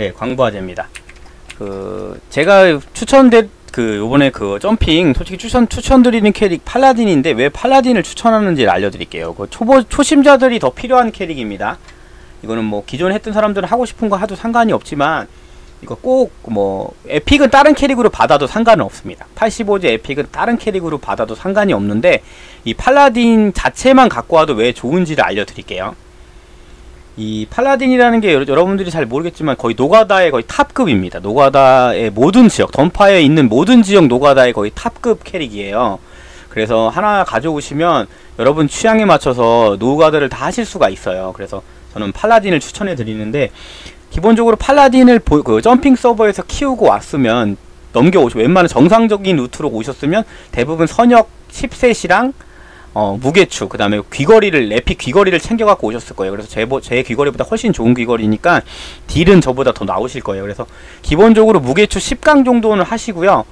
네, 광부화제입니다. 그 제가 추천대 그 요번에 그 점핑 솔직히 추천 추천드리는 캐릭 팔라딘인데 왜 팔라딘을 추천하는지 를 알려드릴게요. 그 초보 초심자들이 더 필요한 캐릭입니다. 이거는 뭐 기존에 했던 사람들은 하고 싶은 거 하도 상관이 없지만 이거 꼭 뭐 에픽은 다른 캐릭으로 받아도 상관은 없습니다. 85제 에픽은 다른 캐릭으로 받아도 상관이 없는데 이 팔라딘 자체만 갖고 와도 왜 좋은지를 알려드릴게요. 이 팔라딘이라는 게 여러- 여러분들이 잘 모르겠지만 거의 노가다의 거의 탑급입니다. 노가다의 모든 지역, 던파에 있는 모든 지역 노가다의 거의 탑급 캐릭이에요. 그래서 하나 가져오시면 여러분 취향에 맞춰서 노가다를 다 하실 수가 있어요. 그래서 저는 팔라딘을 추천해 드리는데 기본적으로 팔라딘을 보- 그 점핑 서버에서 키우고 왔으면 넘겨오시 웬만한 정상적인 루트로 오셨으면 대부분 선역 10셋이랑 어, 무게추, 그 다음에 귀걸이를, 에픽 귀걸이를 챙겨갖고 오셨을 거예요. 그래서 제, 보- 제 귀걸이보다 훨씬 좋은 귀걸이니까 딜은 저보다 더 나오실 거예요. 그래서 기본적으로 무게추 10강 정도는 하시고요.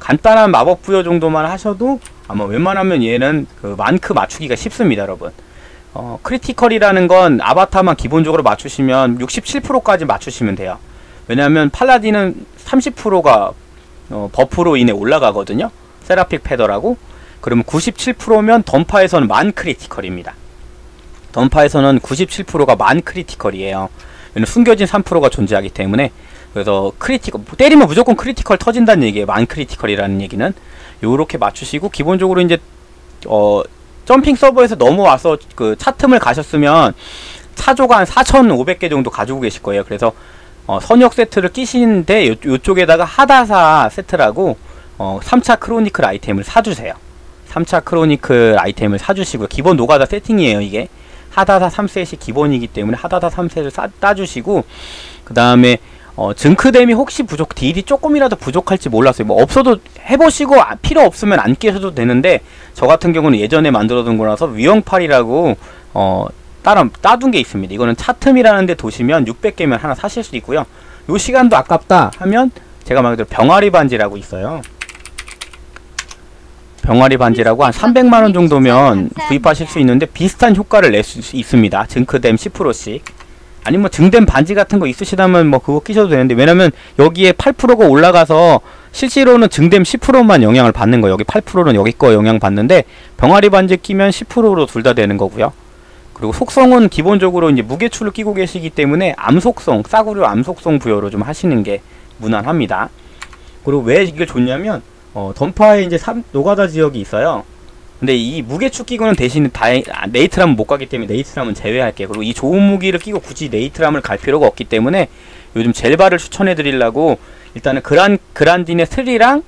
간단한 마법 부여 정도만 하셔도 아마 웬만하면 얘는 그 만크 맞추기가 쉽습니다, 여러분. 어, 크리티컬이라는 건 아바타만 기본적으로 맞추시면 67%까지 맞추시면 돼요. 왜냐하면 팔라딘은 30%가 어, 버프로 인해 올라가거든요. 세라픽 패더라고. 그러면 97%면 던파에서는 만 크리티컬입니다. 던파에서는 97%가 만 크리티컬이에요. 왜냐면 숨겨진 3%가 존재하기 때문에 그래서 크리티컬 때리면 무조건 크리티컬 터진다는 얘기예요. 만 크리티컬이라는 얘기는 요렇게 맞추시고 기본적으로 이제 어 점핑 서버에서 넘어와서 그 차틈을 가셨으면 차조가 한 4,500개 정도 가지고 계실 거예요. 그래서 어, 선역 세트를 끼시는데 요, 요쪽에다가 하다사 세트라고 어, 3차 크로니클 아이템을 사주세요. 3차 크로니클 아이템을 사주시고요. 기본 노가다 세팅이에요, 이게. 하다사 3셋이 기본이기 때문에 하다사 3셋을 싸, 따주시고, 그 다음에, 어, 증크댐이 혹시 부족, 딜이 조금이라도 부족할지 몰랐어요. 뭐, 없어도 해보시고, 아, 필요 없으면 안 끼셔도 되는데, 저 같은 경우는 예전에 만들어둔 거라서 위형팔이라고, 어, 따라, 따둔 게 있습니다. 이거는 차틈이라는 데 도시면 600개면 하나 사실 수 있고요. 요 시간도 아깝다 하면, 제가 말 그대로 병아리 반지라고 있어요. 병아리 반지라고 한 300만 원 정도면 구입하실 수 있는데 비슷한 효과를 낼 수 있습니다. 증크댐 10%씩. 아니면 뭐 증댐 반지 같은 거 있으시다면 뭐 그거 끼셔도 되는데 왜냐면 여기에 8%가 올라가서 실제로는 증댐 10%만 영향을 받는 거예요. 여기 8%는 여기 거 영향 받는데 병아리 반지 끼면 10%로 둘 다 되는 거고요. 그리고 속성은 기본적으로 이제 무게추를 끼고 계시기 때문에 암속성, 싸구려 암속성 부여로 좀 하시는 게 무난합니다. 그리고 왜 이게 좋냐면 어, 던파에 이제 삼, 노가다 지역이 있어요. 근데 이 무게추 끼고는 대신 다행, 아, 네이트람은 못 가기 때문에 네이트람은 제외할게요. 그리고 이 좋은 무기를 끼고 굳이 네이트람을 갈 필요가 없기 때문에 요즘 젤바를 추천해 드리려고 일단은 그란, 그란딘의 스리랑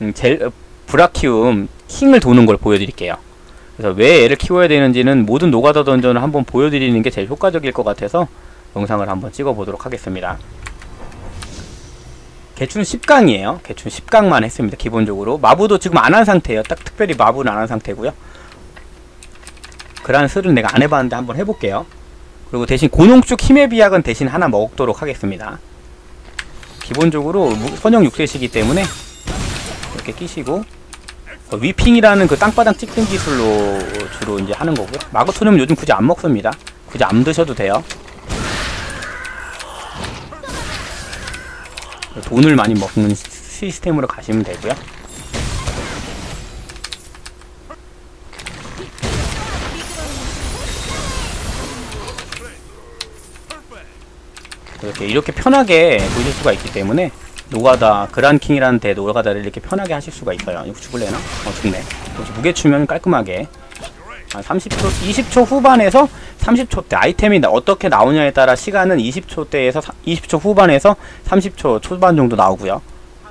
음, 젤, 어, 브라키움 킹을 도는 걸 보여드릴게요. 그래서 왜 얘를 키워야 되는지는 모든 노가다 던전을 한번 보여드리는 게 제일 효과적일 것 같아서 영상을 한번 찍어 보도록 하겠습니다. 개추는 10강이에요. 개추는 10강만 했습니다. 기본적으로. 마부도 지금 안 한 상태예요. 딱 특별히 마부는 안 한 상태고요. 그란 슬은 내가 안 해봤는데 한번 해볼게요. 그리고 대신 고농축 힘의 비약은 대신 하나 먹도록 하겠습니다. 기본적으로 무- 선형 6세시기 때문에 이렇게 끼시고 어, 위핑이라는 그 땅바닥 찍는 기술로 주로 이제 하는 거고요. 마그토는 요즘 굳이 안 먹습니다. 굳이 안 드셔도 돼요. 돈을 많이 먹는 시- 시스템으로 가시면 되고요. 이렇게 이렇게 편하게 보실 수가 있기 때문에 노가다 그란킹이라는 데 노가다를 이렇게 편하게 하실 수가 있어요. 이거 죽을래나? 어 죽네. 무게 추면 깔끔하게 한 30초, 20초 후반에서 30초 대 아이템이 나- 어떻게 나오냐에 따라 시간은 20초 대에서 20초 후반에서 30초 초반 정도 나오고요.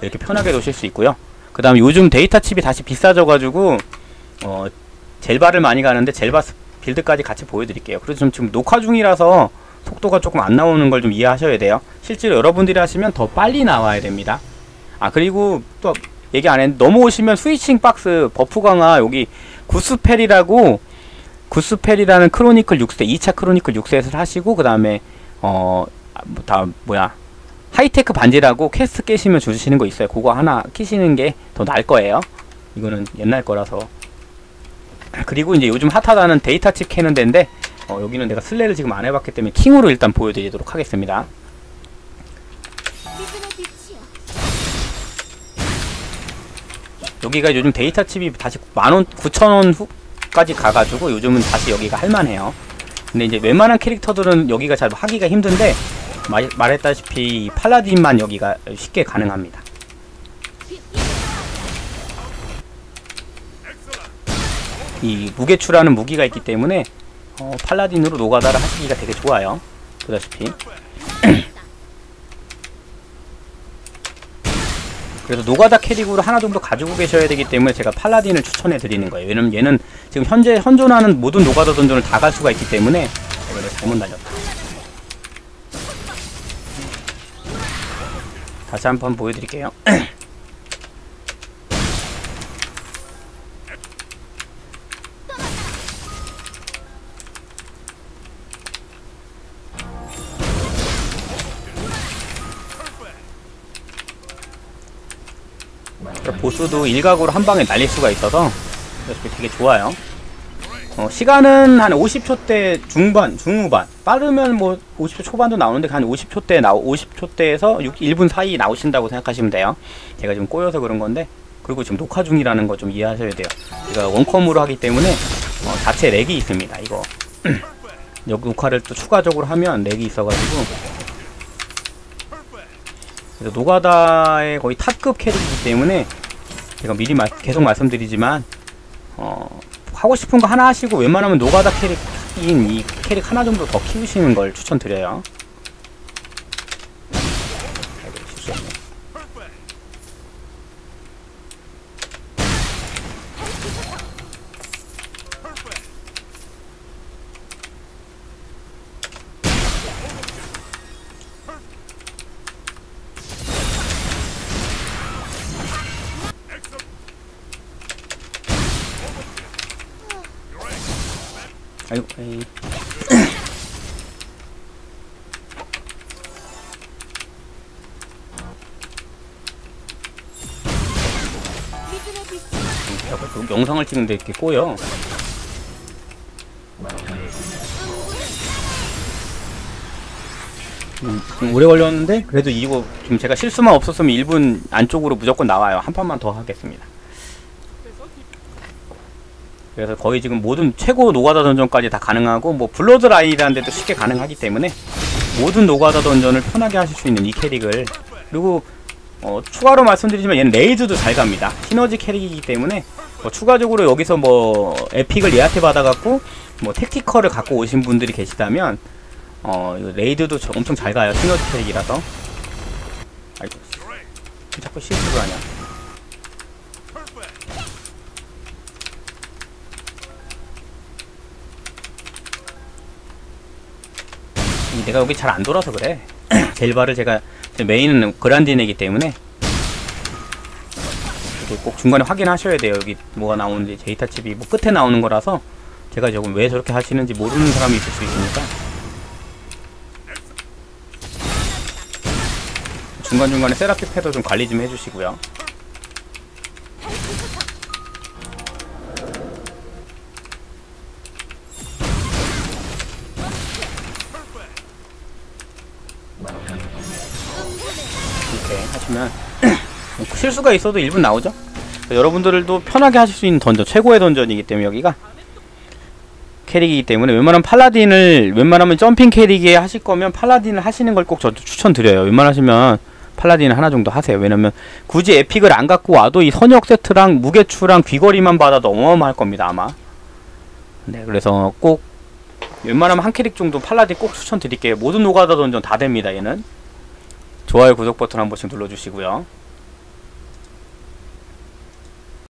이렇게 편하게 놓으실 수 있고요. 그 다음 요즘 데이터 칩이 다시 비싸져가지고 어 젤바를 많이 가는데 젤바 스- 빌드까지 같이 보여드릴게요. 그래서 좀 지금 녹화 중이라서 속도가 조금 안 나오는 걸 좀 이해하셔야 돼요. 실제로 여러분들이 하시면 더 빨리 나와야 됩니다. 아 그리고 또 얘기 안 했는데 넘어오시면 스위칭 박스 버프 강화 여기 구스펠이라고 구스펠이라는 크로니클 6세, 2차 크로니클 6셋을 하시고 그 다음에 어, 뭐 다, 뭐야 하이테크 반지라고 퀘스트 깨시면 주시는 거 있어요. 그거 하나 키시는 게 더 나을 거예요. 이거는 옛날 거라서 그리고 이제 요즘 핫하다는 데이터 칩 캐는 데인데 어, 여기는 내가 슬레를 지금 안 해봤기 때문에 킹으로 일단 보여드리도록 하겠습니다. 여기가 요즘 데이터 칩이 다시 만원, 구천원 후, 까지 가가지고 요즘은 다시 여기가 할만해요. 근데 이제 웬만한 캐릭터들은 여기가 잘 하기가 힘든데 말, 말했다시피 이 팔라딘만 여기가 쉽게 가능합니다. 이 무게추라는 무기가 있기 때문에 어, 팔라딘으로 노가다를 하시기가 되게 좋아요. 보다시피. 그래서 노가다 캐릭으로 하나 정도 가지고 계셔야 되기 때문에 제가 팔라딘을 추천해 드리는 거예요. 왜냐면 얘는 지금 현재 현존하는 모든 노가다 던전을 다 갈 수가 있기 때문에 이거 잘못 날렸다. 다시 한 번 보여드릴게요. 보스도 일각으로 한 방에 날릴 수가 있어서 되게 좋아요. 어, 시간은 한 50초대 중반, 중후반. 빠르면 뭐 50초 초반도 나오는데 한 50초대 나오 50초대에서 6, 1분 사이 나오신다고 생각하시면 돼요. 제가 지금 꼬여서 그런 건데 그리고 지금 녹화 중이라는 거 좀 이해하셔야 돼요. 제가 원컴으로 하기 때문에 어, 자체 렉이 있습니다. 이거 녹화를 또 추가적으로 하면 렉이 있어가지고 그래서 노가다의 거의 탑급 캐릭이기 때문에 제가 미리 말- 계속 말씀드리지만 어, 하고 싶은 거 하나 하시고 웬만하면 노가다 캐릭인 이 캐릭 하나 정도 더 키우시는 걸 추천드려요. 아이고, 에이. 영상을 찍는데 이렇게 꼬여. 음, 좀 오래 걸렸는데 그래도 이거 좀 제가 실수만 없었으면 1분 안쪽으로 무조건 나와요. 한 판만 더 하겠습니다. 그래서 거의 지금 모든 최고 노가다 던전까지 다 가능하고 뭐 블러드 라인이라는 데도 쉽게 가능하기 때문에 모든 노가다 던전을 편하게 하실 수 있는 이 캐릭을 그리고 어, 추가로 말씀드리지만 얘는 레이드도 잘 갑니다. 시너지 캐릭이기 때문에 뭐 추가적으로 여기서 뭐 에픽을 얘한테 받아갖고 뭐 택티컬을 갖고 오신 분들이 계시다면 어 레이드도 저- 엄청 잘 가요. 시너지 캐릭이라서. 아이고 씨. 자꾸 실수를 하냐. 내가 여기 잘 안 돌아서 그래. 젤바를 제가 제 메인은 그란디네기 때문에 꼭 중간에 확인하셔야 돼요. 여기 뭐가 나오는지 데이터 칩이 뭐 끝에 나오는 거라서 제가 조금 왜 저렇게 하시는지 모르는 사람이 있을 수 있으니까 중간 중간에 세라피 패도 좀 관리 좀 해주시고요. 이렇게 하시면 실수가 있어도 1분 나오죠? 여러분들도 편하게 하실 수 있는 던전, 최고의 던전이기 때문에 여기가 캐릭이기 때문에 웬만하면 팔라딘을 웬만하면 점핑 캐릭에 하실 거면 팔라딘을 하시는 걸 꼭 저도 추천드려요. 웬만하시면 팔라딘 하나 정도 하세요. 왜냐면 굳이 에픽을 안 갖고 와도 이 선역 세트랑 무게추랑 귀걸이만 받아도 어마어마할 겁니다 아마. 네, 그래서 꼭 웬만하면 한 캐릭 정도 팔라딘 꼭 추천드릴게요. 모든 노가다 던전 다 됩니다 얘는. 좋아요 구독 버튼 한 번씩 눌러주시고요.